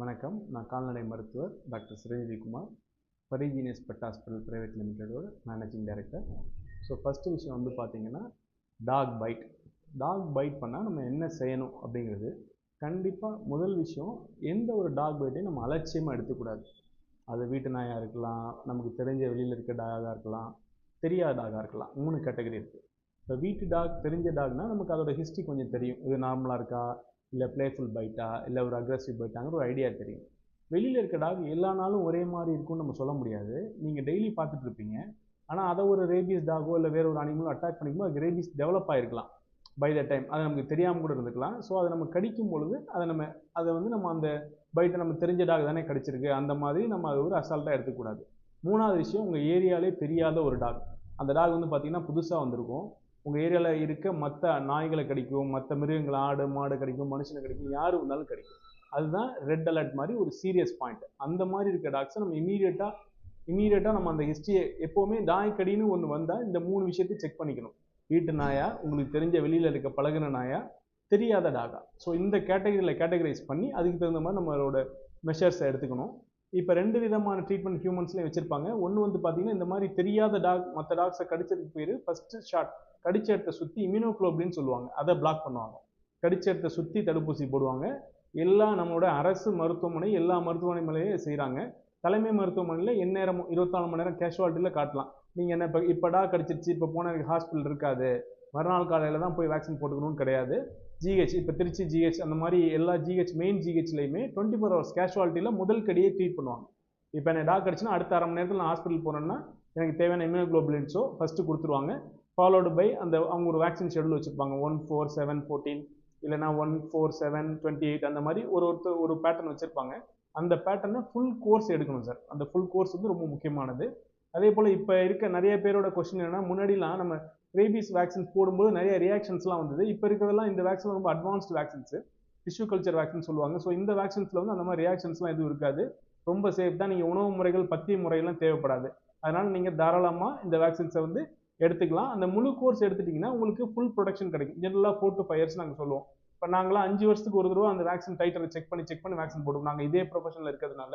வணக்கம். நான் கால்நடை மருத்துவர் doctor Chiranjeevi Kumar pet hospital private லிமிடெடோட managing director so first விஷயம் வந்து பார்த்தீங்கன்னா டாக் பைட் டாக் பைட் பண்ணால் நம்ம என்ன செய்யணும் அப்படிங்கிறது. கண்டிப்பாக முதல் விஷயம் எந்த ஒரு டாக் பைட்டையும் நம்ம அலட்சியமாக எடுத்துக்கூடாது. அது வீட்டு நாயாக இருக்கலாம் நமக்கு தெரிஞ்ச வெளியில் இருக்க டாகாக இருக்கலாம் தெரியாத டாகாக இருக்கலாம் மூணு கேட்டகரி இருக்குது இப்போ வீட்டு டாக் தெரிஞ்ச டாக்னா நமக்கு அதோட ஹிஸ்ட்ரி கொஞ்சம் தெரியும். இது நார்மலாக இருக்கா? இல்லை ப்ளேஃபுல் பைட்டா இல்லை ஒரு அக்ரஸிவ் பைட்டாங்கிற ஒரு ஐடியா தெரியும். வெளியில் இருக்க டாக் எல்லா நாளும் ஒரே மாதிரி இருக்கும்னு நம்ம சொல்ல முடியாது. நீங்கள் டெய்லி பார்த்துட்டு இருப்பீங்க. ஆனால் அதை ஒரு ரேபிஸ் டாகோ இல்லை வேறு ஒரு அனிமலோ அட்டாக் பண்ணிக்கும்போது அது ரேபிஸ் டெவலப் ஆகிருக்கலாம் பை த டைம் அது நமக்கு தெரியாமல் கூட இருந்துக்கலாம். ஸோ அதை நம்ம கடிக்கும் பொழுது அதை நம்ம அதை வந்து நம்ம அந்த பைட்டை நம்ம தெரிஞ்ச டாக் தானே கடிச்சிருக்கு. அந்த மாதிரி நம்ம அதை ஒரு அசால்ட்டாக எடுத்துக்கூடாது மூணாவது விஷயம் உங்கள் ஏரியாலே தெரியாத ஒரு டாக் அந்த டாக் வந்து பார்த்திங்கன்னா புதுசாக வந்திருக்கும். உங்கள் ஏரியாவில் இருக்க மற்ற நாய்களை கிடைக்கும் மற்ற மிருகங்கள் ஆடு மாடு கிடைக்கும் மனுஷனை கிடைக்கும் யார் வந்தாலும் கிடைக்கும். அதுதான் ரெட் அலர்ட் மாதிரி ஒரு சீரியஸ் பாயிண்ட் அந்த மாதிரி இருக்க டாக்ஸை நம்ம இமீடியட்டாக இமீடியட்டாக நம்ம அந்த ஹிஸ்ட்ரியை எப்போவுமே நாய் கடின்னு ஒன்று வந்தால் இந்த மூணு விஷயத்தையும் செக் பண்ணிக்கணும். வீட்டு நாயா உங்களுக்கு தெரிஞ்ச வெளியில் இருக்க பழகுன நாயா தெரியாத டாகா ஸோ இந்த கேட்டகரியில் கேட்டகரைஸ் பண்ணி அதுக்கு தகுந்த மாதிரி நம்மளோட மெஷர்ஸை எடுத்துக்கணும். இப்போ ரெண்டு விதமான ட்ரீட்மெண்ட் ஹியூமன்ஸ்லேயும் வச்சுருப்பாங்க. ஒன்று வந்து பார்த்தீங்கன்னா இந்த மாதிரி தெரியாத டாக் மற்ற டாக்ஸை கடிச்சதுக்கு பேர் ஃபஸ்ட்டு ஷாட் கடிச்ச இடத்த சுற்றி இம்யூனோக்ளோபின்னு சொல்லுவாங்க. அதை பிளாக் பண்ணுவாங்க. கடிச்ச இடத்த சுற்றி தடுப்பூசி போடுவாங்க. எல்லா நம்மளோட அரசு மருத்துவமனை எல்லா மருத்துவமனைகளையும் செய்கிறாங்க தலைமை மருத்துவமனையில் எந்நேரமும் இருபத்தாலு மணி நேரம் கேஷுவாலிட்டியில் காட்டலாம். நீங்கள் என்ன இப்போ இப்போடா கடிச்சிருச்சு இப்போ போன ஹாஸ்பிட்டல் இருக்காது. மறுநாள் காலையில் தான் போய் வேக்சின் போட்டுக்கணும்னு கிடையாது. ஜிஹெச் இப்போ திருச்சி ஜிஹெச் அந்த மாதிரி எல்லா ஜிஹெச் மெயின் ஜிஹெச்லையுமே டுவெண்ட்டி ஃபோர் ஹவர்ஸ் கேஷுவாலிட்டியில் முதல் கடியே ட்ரீட் பண்ணுவாங்க. இப்போ என்ன டாக் அடிச்சுன்னா அடுத்த அரை மணி நேரத்தில் நான் ஹாஸ்பிட்டல் போனேன்னா எனக்கு தேவையான இம்யூனோக்ளோபுலின்ஸோ ஃபஸ்ட்டு கொடுத்துருவாங்க. ஃபாலோடு பை அந்த அவங்க ஒரு வேக்சின் ஷெடியூல் வச்சுருப்பாங்க. ஒன் ஃபோர் செவன் ஃபோர்டீன் இல்லைனா one four seven twenty eight அந்த மாதிரி ஒரு ஒருத்தர் ஒரு பேட்டர்ன் வச்சுருப்பாங்க. அந்த பேட்டர்னை ஃபுல் கோர்ஸ் எடுக்கணும் சார் அந்த ஃபுல் கோர்ஸ் வந்து ரொம்ப முக்கியமானது. அதே போல் இப்போ இருக்க நிறைய பேரோட கொஸ்டின் என்னென்னா முன்னாடிலாம் நம்ம ரேபீஸ் வேக்சின்ஸ் போடும்போது நிறைய ரியாக்ஷன்ஸ்லாம் வந்தது. இப்போ இருக்கிறதெல்லாம் இந்த வேக்சின் ரொம்ப advanced vaccines tissue culture vaccine சொல்லுவாங்க. ஸோ இந்த வேக்சின்ஸில் வந்து அந்த மாதிரி ரியாக்ஷன்ஸ்லாம் எதுவும் இருக்காது. ரொம்ப சேஃப் தான். நீங்கள் உணவு முறைகள் பத்திய முறையெல்லாம் தேவைப்படாது. அதனால் நீங்கள் தாராளமாக இந்த வேக்சின்ஸை வந்து எடுத்துக்கலாம். அந்த முழு கோர்ஸ் எடுத்துட்டிங்கன்னா உங்களுக்கு ஃபுல் ப்ரொடக்ஷன் கிடைக்கும். ஜென்ரலாக ஃபோர் டு ஃபைவ் இயர்ஸ் நாங்கள் சொல்லுவோம். இப்போ நாங்களாம் அஞ்சு வருஷத்துக்கு ஒரு தடவை அந்த வேக்சின் டைட்டரை செக் பண்ணி செக் பண்ணி வேக்சின் போடுவோம். நாங்கள் இதே ப்ரொஃபஷனில் இருக்கிறதுனால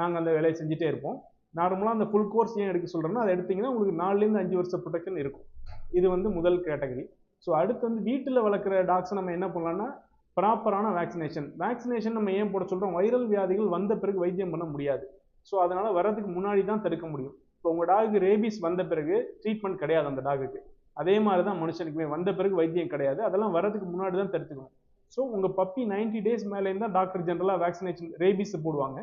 நாங்கள் அந்த வேலையை செஞ்சுட்டே இருப்போம். நார்மலாக அந்த ஃபுல் கோர்ஸ் ஏன் எடுக்க சொல்கிறோம்னா அதை எடுத்திங்கன்னா உங்களுக்கு நாலுலேருந்து அஞ்சு வருஷம் ப்ரொடக்ஷன் இருக்கும். இது வந்து முதல் கேட்டகரி ஸோ அடுத்து வந்து வீட்டில் வளர்க்குற டாக்ஸை நம்ம என்ன பண்ணலாம்னா ப்ராப்பரான வேக்சினேஷன் வேக்சினேஷன் நம்ம ஏன் போட சொல்கிறோம் வைரல் வியாதிகள் வந்த பிறகு வைத்தியம் பண்ண முடியாது. ஸோ அதனால் வரதுக்கு முன்னாடி தான் தடுக்க முடியும். இப்போ உங்கள் டாகுக்கு ரேபிஸ் வந்த பிறகு ட்ரீட்மெண்ட் கிடையாது அந்த டாகுக்கு அதே மாதிரி தான் மனுஷனுக்குமே வந்த பிறகு வைத்தியம் கிடையாது. அதெல்லாம் வரதுக்கு முன்னாடி தான் தடுத்துக்கணும் ஸோ உங்கள் பப்பி நைன்டி டேஸ் மேலே இருந்தால் டாக்டர் ஜென்ரலாக வேக்சினேஷன் ரேபிஸ் போடுவாங்க.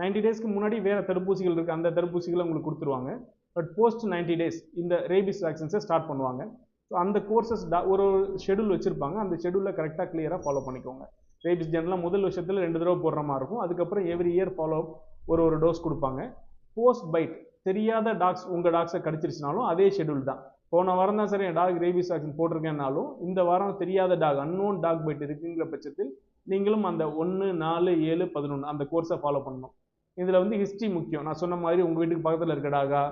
நைன்டி டேஸ்க்கு முன்னாடி வேறு தடுப்பூசிகள் இருக்குது அந்த தடுப்பூசிகளை உங்களுக்கு கொடுத்துருவாங்க. பட் போஸ்ட் நைன்டி டேஸ் இந்த ரேபிஸ் வேக்சின்ஸை ஸ்டார்ட் பண்ணுவாங்க. ஸோ அந்த கோர்சஸ் ஒரு ஒரு ஷெடியூல் வச்சுருப்பாங்க. அந்த ஷெடியூலில் கரெக்டாக கிளியராக ஃபாலோ பண்ணிக்கோங்க. ரேபிஸ் ஜென்ரலாக முதல் வருஷத்தில் ரெண்டு தடவை போடுற மாதிரி இருக்கும். அதுக்கப்புறம் எவ்ரி இயர் ஃபாலோ ஒரு ஒரு டோஸ் கொடுப்பாங்க. போஸ்ட் பைட் தெரியாத டாக்ஸ் உங்கள் டாக்ஸை கடிச்சிருச்சுனாலும் அதே ஷெடியூல் தான். போன வாரம் தான் சார் என் டாக் ரேபிஸ் வேக்சின் போட்டிருக்கேன்னாலும் இந்த வாரம் தெரியாத டாக் அன்னோன் டாக் பைட் இருக்குங்கிற பட்சத்தில் நீங்களும் அந்த ஒன்று நாலு ஏழு பதினொன்று அந்த கோர்ஸை ஃபாலோ பண்ணணும். இதில் வந்து ஹிஸ்ட்ரி முக்கியம். நான் சொன்ன மாதிரி உங்கள் வீட்டுக்கு பக்கத்தில் இருக்க டாகா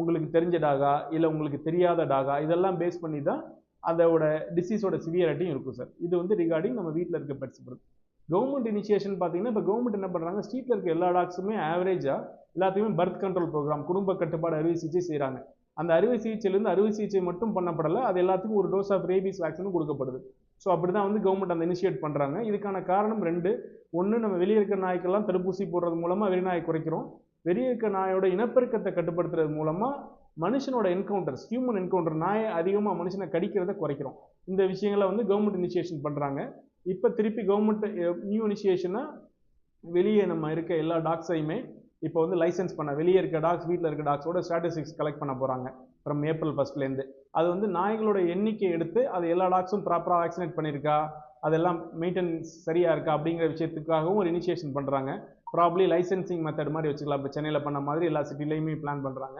உங்களுக்கு தெரிஞ்ச டாகா இல்லை உங்களுக்கு தெரியாத டாகா இதெல்லாம் பேஸ் பண்ணி தான் அதோட டிசீஸோட சிவியரிட்டியும் இருக்கும் சார் இது வந்து ரிகார்டிங் நம்ம வீட்டில் இருக்க பெட்ஸ் பொறுத்து. கவர்மெண்ட் இனிஷியேஷன் பார்த்தீங்கன்னா இப்போ கவர்மெண்ட் என்ன பண்ணுறாங்க ஸ்ட்ரீட்டில் இருக்க எல்லா டாக்ஸுமே ஆவரேஜாக எல்லாத்தையுமே பர்த் கண்ட்ரோல் ப்ரோக்ராம் குடும்ப கட்டுப்பாடு அறுவை சிகிச்சை செய்கிறாங்க அந்த அறுவை சிகிச்சையிலேருந்து அறுவை சிகிச்சை மட்டும் பண்ணப்படலை அது எல்லாத்துக்கும் ஒரு டோஸ் ஆஃப் ரேபிஸ் வேக்சினும் கொடுக்கப்படுது. ஸோ அப்படி தான் வந்து கவர்மெண்ட் அந்த இனிஷியேட் பண்ணுறாங்க இதுக்கான காரணம் ரெண்டு. ஒன்று நம்ம வெளியே இருக்கிற நாய்க்கெல்லாம் தடுப்பூசி போடுறது மூலமாக வெறிநாயை குறைக்கிறோம். வெளியே இருக்க நாயோட இனப்பெருக்கத்தை கட்டுப்படுத்துறது மூலமாக மனுஷனோட என்கவுண்டர்ஸ் ஹியூமன் என்கவுண்டர் நாயை அதிகமாக மனுஷனை கடிக்கிறத குறைக்கிறோம். இந்த விஷயங்களை வந்து கவர்மெண்ட் இனிஷியேஷன் பண்ணுறாங்க இப்போ திருப்பி கவர்மெண்ட் நியூ இனிஷியேஷனாக வெளியே நம்ம இருக்க எல்லா டாக்ஸையுமே இப்போ வந்து லைசன்ஸ் பண்ண வெளியே இருக்க டாக்ஸ் வீட்டில் இருக்க டாக்ஸோட ஸ்டாட்டிஸ்டிக்ஸ் கலெக்ட் பண்ண போகிறாங்க ஃப்ரம் ஏப்ரல் ஃபஸ்ட்லேருந்து அது வந்து நாய்களோட எண்ணிக்கை எடுத்து அது எல்லா டாக்ஸும் ப்ராப்பராக வேக்சினேட் பண்ணியிருக்கா அதெல்லாம் மெயின்டெனன்ஸ் சரியாக இருக்கா அப்படிங்கிற விஷயத்துக்காகவும் ஒரு இனிஷியேஷன் பண்ணுறாங்க ப்ராப்ளி லைசன்சிங் மெத்தட் மாதிரி வச்சுக்கலாம். இப்போ சென்னையில் பண்ண மாதிரி எல்லா சிட்டிலையுமே பிளான் பண்ணுறாங்க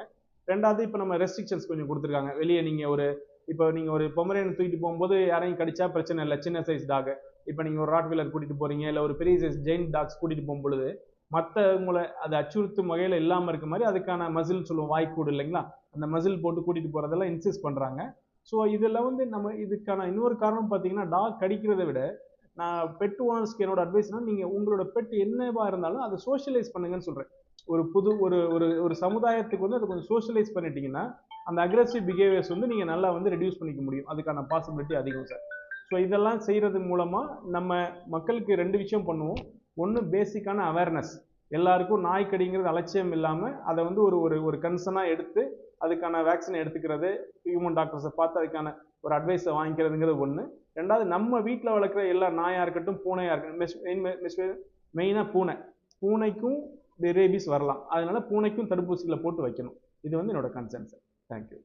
ரெண்டாவது இப்போ நம்ம ரெஸ்ட்ரிக்ஷன்ஸ் கொஞ்சம் கொடுத்துருக்காங்க. வெளியே நீங்கள் ஒரு இப்போ நீங்கள் ஒரு பொமரேனை தூக்கிட்டு போகும்போது யாரையும் கடிச்சா பிரச்சனை இல்லை சின்ன சைஸ் டாக் இப்போ நீங்கள் ஒரு ராட் வீலர் கூட்டிகிட்டு போகிறீங்க இல்லை ஒரு பெரிய சைஸ் ஜெயின் டாக்ஸ் கூட்டிகிட்டு போகும்பொழுது மற்றவங்களை அதை அச்சுறுத்தும் வகையில் இல்லாமல் இருக்க மாதிரி அதுக்கான மசில் சொல்லுவோம் வாய்க்கூடு இல்லைங்களா? அந்த மசில் போட்டு கூட்டிகிட்டு போகிறதெல்லாம் இன்சிஸ்ட் பண்ணுறாங்க ஸோ இதில் வந்து நம்ம இதுக்கான இன்னொரு காரணம் பார்த்தீங்கன்னா டாக் கடிக்கிறத விட நான் பெட் ஓனர்ஸ்க்கு என்னோட அட்வைஸ்னால் நீங்கள் உங்களோட பெட் என்னவா இருந்தாலும் அதை சோஷியலைஸ் பண்ணுங்கன்னு சொல்கிறேன் ஒரு புது ஒரு ஒரு ஒரு சமுதாயத்துக்கு வந்து அதை கொஞ்சம் சோஷியலைஸ் பண்ணிட்டீங்கன்னா அந்த அக்ரெசிவ் பிஹேவியர்ஸ் வந்து நீங்கள் நல்லா வந்து ரெடியூஸ் பண்ணிக்க முடியும். அதுக்கான பாசிபிலிட்டி அதிகம் சார் ஸோ இதெல்லாம் செய்கிறது மூலமாக நம்ம மக்களுக்கு ரெண்டு விஷயம் பண்ணுவோம். ஒன்று பேசிக்கான அவேர்னஸ் எல்லாருக்கும் நாய்க்கடிங்கிறது அலட்சியம் இல்லாமல் அதை வந்து ஒரு ஒரு ஒரு கன்சர்னாக எடுத்து அதுக்கான வேக்சின் எடுத்துக்கிறது ஹியூமன் டாக்டர்ஸை பார்த்து அதுக்கான ஒரு அட்வைஸை வாங்கிக்கிறதுங்கிறது ஒன்று ரெண்டாவது நம்ம வீட்டில் வளர்க்குற எல்லா நாயாக இருக்கட்டும் பூனையாக இருக்கட்டும் மெயினாக பூனை. பூனைக்கும் ரேபிஸ் வரலாம். அதனால பூனைக்கும் தடுப்பூசிகளை போட்டு வைக்கணும். இது வந்து என்னோட கன்சர்ன் சார் தேங்க்யூ